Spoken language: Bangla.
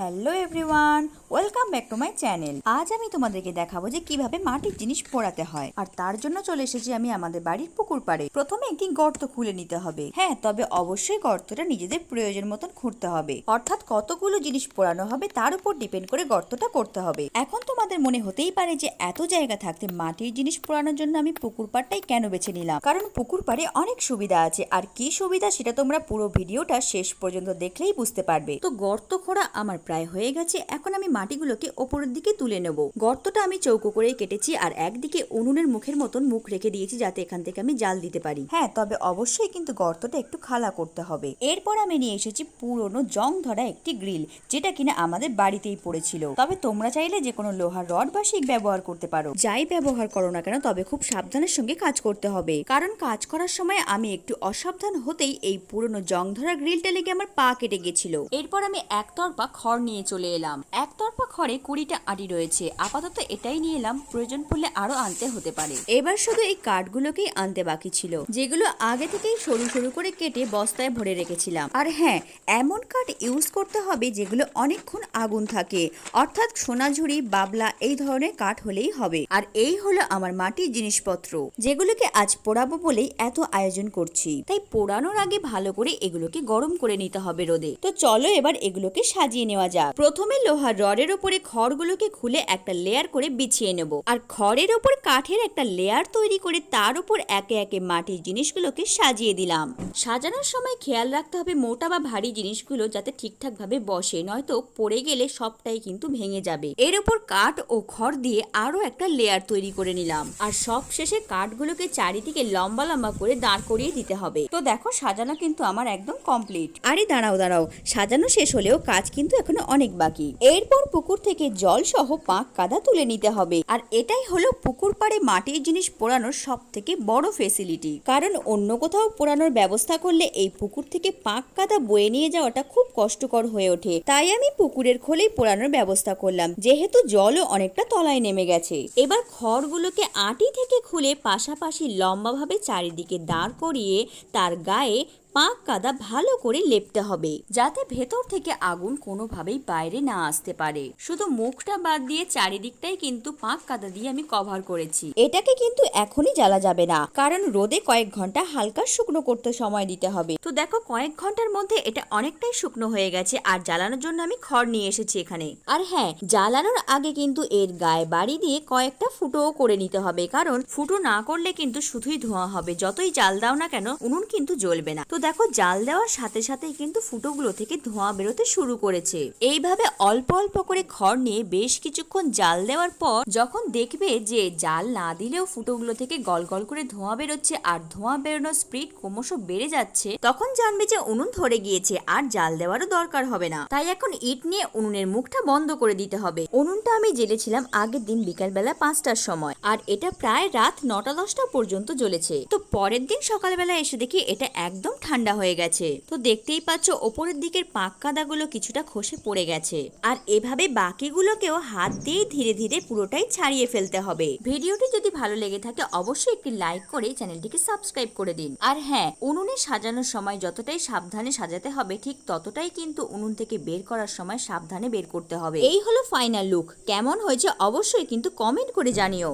Hello everyone, welcome back to my channel. আজ আমি তোমাদেরকে দেখাবো যে কীভাবে মাটির জিনিস পোড়াতে হয়। আর তার জন্য চলে এসেছি আমি আমাদের বাড়ির পুকুর পাড়ে। প্রথমে একটি গর্ত খুলে নিতে হবে। হ্যাঁ তবে অবশ্যই গর্তটা নিজেদের প্রয়োজন মতন খুঁড়তে হবে। অর্থাৎ কতগুলো জিনিস পোড়ানো হবে তার উপর ডিপেন্ড করে গর্তটা করতে হবে। এখন তোমাদের মনে হতেই পারে যে এত জায়গা থাকতে মাটির জিনিস পোড়ানোর জন্য আমি পুকুর পাড়টাই কেন বেছে নিলাম? কারণ পুকুর পাড়ে অনেক সুবিধা আছে। আর কি সুবিধা সেটা তোমরা পুরো ভিডিওটা শেষ পর্যন্ত দেখলেই বুঝতে পারবে। তো গর্ত খোঁড়া আমার প্রায় হয়ে গেছে, এখন আমি মাটিগুলোকে ওপরের দিকে তুলে নেব। গর্তটা আমি চৌকো করেই কেটেছি আর একদিকে উনুনের মুখের মতন মুখ রেখে দিয়েছি যাতে এখান থেকে আমি জাল দিতে পারি। হ্যাঁ তবে অবশ্যই কিন্তু গর্তটা একটু খালা করতে হবে। এরপর আমি নিয়ে এসেছি পুরনো জং ধরা একটি গ্রিল, যেটা কিনা আমাদের বাড়িতেই পড়েছিল। তবে তোমরা চাইলে যে কোনো লোহার রড বা শিক ব্যবহার করতে পারো। যাই ব্যবহার করো না কেন, তবে খুব সাবধানের সঙ্গে কাজ করতে হবে। কারণ কাজ করার সময় আমি একটু অসাবধান হতেই এই পুরনো জং ধরা গ্রিলটা লেগে আমার পা কেটে গেছিল। এরপর আমি একতরফা খড় নিয়ে চলে এলাম। একতরফা খড়ে কুড়িটা আটি রয়েছে। আপাতত এটাই নিয়ে এলাম, প্রয়োজন পড়লে আরও আনতে হতে পারে। এবার শুধু এই কাঠগুলোকেই আনতে বাকি ছিল, যেগুলো আগে থেকেই সরু সরু করে কেটে বস্তায় ভরে রেখেছিলাম। আর হ্যাঁ এমন কাঠ ইউজ করতে হবে যেগুলো অনেকক্ষণ আগুন থাকে। অর্থাৎ সোনাঝুরি, বাবলা এই ধরনের কাঠ হলেই হবে। আর এই হলো আমার মাটির জিনিসপত্র, যেগুলোকে আজ পোড়াবো বলেই এত আয়োজন করছি। তাই পোড়ানোর আগে ভালো করে এগুলোকে গরম করে নিতে হবে রোদে। তো চলো এবার এগুলোকে সাজিয়ে নেওয়া যাক। প্রথমে লোহার রডের ওপরে খড়গুলোকে খুলে একটা লেয়ার করে বিছিয়ে নেব। আর খড়ের ওপর কাঠের একটা লেয়ার তৈরি করে তার উপর একে একে মাটির জিনিসগুলোকে সাজিয়ে দিলাম। সাজানোর সময় খেয়াল রাখতে হবে মোটা বা ভারী জিনিসগুলো যাতে ঠিকঠাক ভাবে বসে, নয়তো পড়ে গেলে সবটাই কিন্তু ভেঙে যাবে। এর উপর কাঠ ও খড় দিয়ে আরও একটা লেয়ার তৈরি করে নিলাম। আর সব শেষে কাঠগুলোকে চারিদিকে লম্বা লম্বা করে দাঁড় করিয়ে দিতে হবে। তো দেখো, সাজানো কিন্তু আমার একদম কমপ্লিট আরে দাঁড়াও দাঁড়াও। সাজানো শেষ হলেও কাজ কিন্তু এখনও অনেক বাকি। এরপর পুকুর থেকে জল সহ পাঁক কাদা তুলে নিতে হবে। আর এটাই হলো পুকুর পাড়ে মাটির জিনিস পোড়ানোর সব থেকে বড় ফেসিলিটি কারণ অন্য কোথাও পোড়ানোর ব্যবস্থা করলে এই পুকুর থেকে পাঁক কাদা বয়ে নিয়ে যাওয়াটা খুব কষ্টকর হয়ে ওঠে। তাই আমি পুকুরের খোলেই পোড়ানোর ব্যবস্থা করলাম। যেহেতু জলও অনেকটা তলায় নেমে গেছে। এবার খড়গুলোকে আটি থেকে খুলে পাশাপাশি লম্বাভাবে চারিদিকে দাঁড় করিয়ে তার গায়ে পাঁক কাদা ভালো করে লেপতে হবে, যাতে ভেতর থেকে আগুন কোনোভাবেই বাইরে না আসতে পারে। শুধু মুখটা বাদ দিয়ে চারিদিকটাই কিন্তু পাক কাদা দিয়ে আমি কভার করেছি। এটাকে কিন্তু এখনই জ্বালা যাবে না, কারণ রোদে কয়েক ঘণ্টা হালকা শুকনো করতে সময় দিতে হবে। তো দেখো কয়েক ঘণ্টার মধ্যে এটা অনেকটাই শুকনো হয়ে গেছে, আর জ্বালানোর জন্য আমি খড় নিয়ে এসেছি এখানে। আর হ্যাঁ জ্বালানোর আগে কিন্তু এর গায়ে বাড়ি দিয়ে কয়েকটা ফুটোও করে নিতে হবে, কারণ ফুটো না করলে কিন্তু শুধুই ধোঁয়া হবে, যতই জাল দাও না কেন, উনুন কিন্তু জ্বলবে না। তো দেখো, জাল দেওয়ার সাথে সাথেই কিন্তু ফুটোগুলো থেকে ধোঁয়া বেরোতে শুরু করেছে। এইভাবে অল্প অল্প করে খড় নিয়ে বেশ কিছুক্ষণ জাল দেওয়ার পর যখন দেখবে যে জাল না দিলেও ফুটোগুলো থেকে গল গল করে ধোঁয়া বেরোচ্ছে আর ধোঁয়া বেরোনোর স্পিড ক্রমশ বেড়ে যাচ্ছে, তখন জানবে যে উনুন ধরে গিয়েছে আর জাল দেওয়ারও দরকার হবে না। তাই এখন ইট নিয়ে উনুনের মুখটা বন্ধ করে দিতে হবে। উনুনটা আমি জেলেছিলাম আগের দিন বিকালবেলা পাঁচটার সময় আর এটা প্রায় রাত নটা দশটা পর্যন্ত জ্বলেছে। তো পরের দিন সকালবেলা এসে দেখি এটা একদম ঠান্ডা হয়ে গেছে। তো দেখতেই পাচ্ছ ওপরের দিকের পাক কাদাগুলো কিছুটা খসে পড়ে গেছে। আর এভাবে বাকিগুলোকেও হাত দিয়ে ধীরে ধীরে পুরোটাই ছাড়িয়ে ফেলতে হবে। ভিডিওটি যদি ভালো লেগে থাকে, অবশ্যই একটি লাইক করে চ্যানেলটিকে সাবস্ক্রাইব করে দিন। আর হ্যাঁ উনুনে সাজানোর সময় যতটাই সাবধানে সাজাতে হবে, ঠিক ততটাই কিন্তু উনুন থেকে বের করার সময় সাবধানে বের করতে হবে। এই হলো ফাইনাল লুক। কেমন হয়েছে অবশ্যই কিন্তু কমেন্ট করে জানিও।